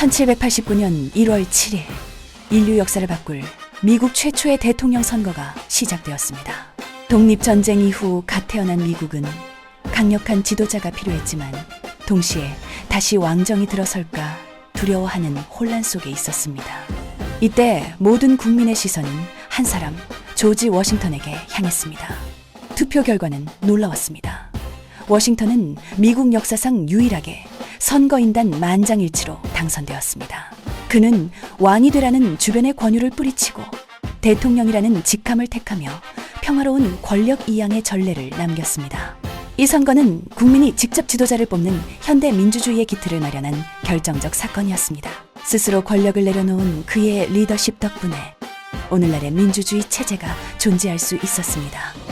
1789년 1월 7일 인류 역사를 바꿀 미국 최초의 대통령 선거가 시작되었습니다. 독립전쟁 이후 갓 태어난 미국은 강력한 지도자가 필요했지만 동시에 다시 왕정이 들어설까 두려워하는 혼란 속에 있었습니다. 이때 모든 국민의 시선은 한 사람 조지 워싱턴에게 향했습니다. 투표 결과는 놀라웠습니다. 워싱턴은 미국 역사상 유일하게 선거인단 만장일치로 당선되었습니다. 그는 왕이 되라는 주변의 권유를 뿌리치고 대통령이라는 직함을 택하며 평화로운 권력 이양의 전례를 남겼습니다. 이 선거는 국민이 직접 지도자를 뽑는 현대 민주주의의 기틀을 마련한 결정적 사건이었습니다. 스스로 권력을 내려놓은 그의 리더십 덕분에 오늘날의 민주주의 체제가 존재할 수 있었습니다.